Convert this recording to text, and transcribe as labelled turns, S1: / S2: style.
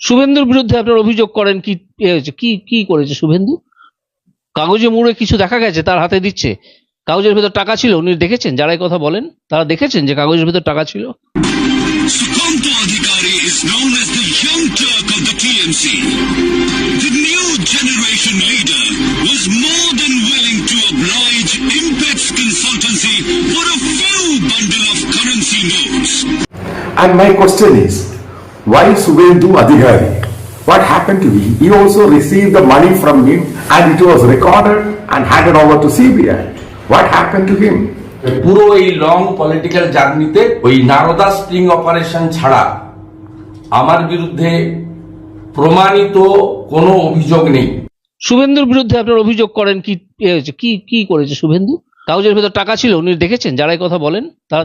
S1: শুভেন্দুর বিরুদ্ধে আপনার অভিযোগ করেন কি হয়েছে কি কি করেছে শুভেন্দু? কাগজে মুড়ে কিছু দেখা গেছে তার হাতে দিচ্ছে। কাগজের ভেতর টাকা ছিল উনি দেখেছেন যারাই কথা বলেন তারা দেখেছেন যে কাগজের ভেতর টাকা ছিল।
S2: And my question is, why Suvendu Adhikari? What happened to him? He also received the money from him and it was recorded and handed over to CBI. What happened to him?
S3: পুরো এই long political জার্নিতে ওই Narada spring operation ছাড়া আমার বিরুদ্ধে প্রমাণিত কোনো অভিযোগ নেই
S1: শুভেন্দুর বিরুদ্ধে আপনার অভিযোগ করেন কি কি কি করেছে শুভেন্দু কাগজের ভেতর টাকা ছিল উনি দেখেছেন যারা এই কথা বলেন তারা